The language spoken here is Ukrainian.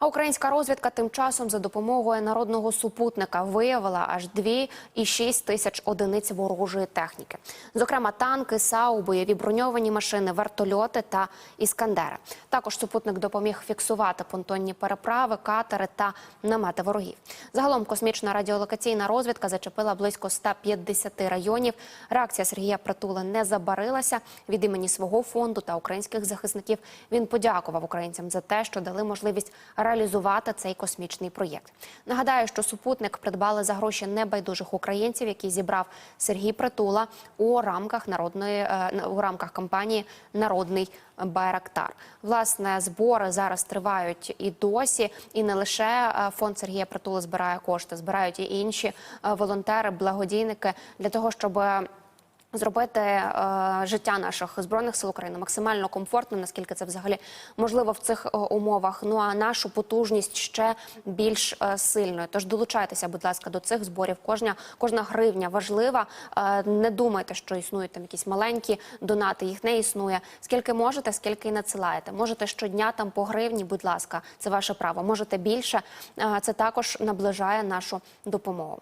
А українська розвідка тим часом за допомогою народного супутника виявила аж 2,6 тисяч одиниць ворожої техніки, зокрема танки, САУ, бойові броньовані машини, вертольоти та іскандери. Також супутник допоміг фіксувати понтонні переправи, катери та намети ворогів. Загалом космічна радіолокаційна розвідка зачепила близько 150 районів. Реакція Сергія Притули не забарилася від імені свого фонду та українських захисників. Він подякував українцям за те, що дали можливість реалізувати цей космічний проєкт. Нагадаю, що супутник придбали за гроші небайдужих українців, які зібрав Сергій Притула у рамках народної е, у рамках кампанії Народний Байрактар. Власне, збори зараз тривають і досі, і не лише е, фонд Сергія Притули збирає кошти, збирають і інші е, волонтери, благодійники для того, щоб Зробити е, життя наших збройних сил України максимально комфортним, наскільки це взагалі можливо в цих е, умовах. Ну а нашу потужність ще більш е, сильною. Тож долучайтеся, будь ласка, до цих зборів. Кожна кожна гривня важлива. Е, не думайте, що існують там якісь маленькі донати. Їх не існує. Скільки можете, скільки і надсилаєте. Можете щодня там по гривні. Будь ласка, це ваше право. Можете більше. Е, це також наближає нашу допомогу.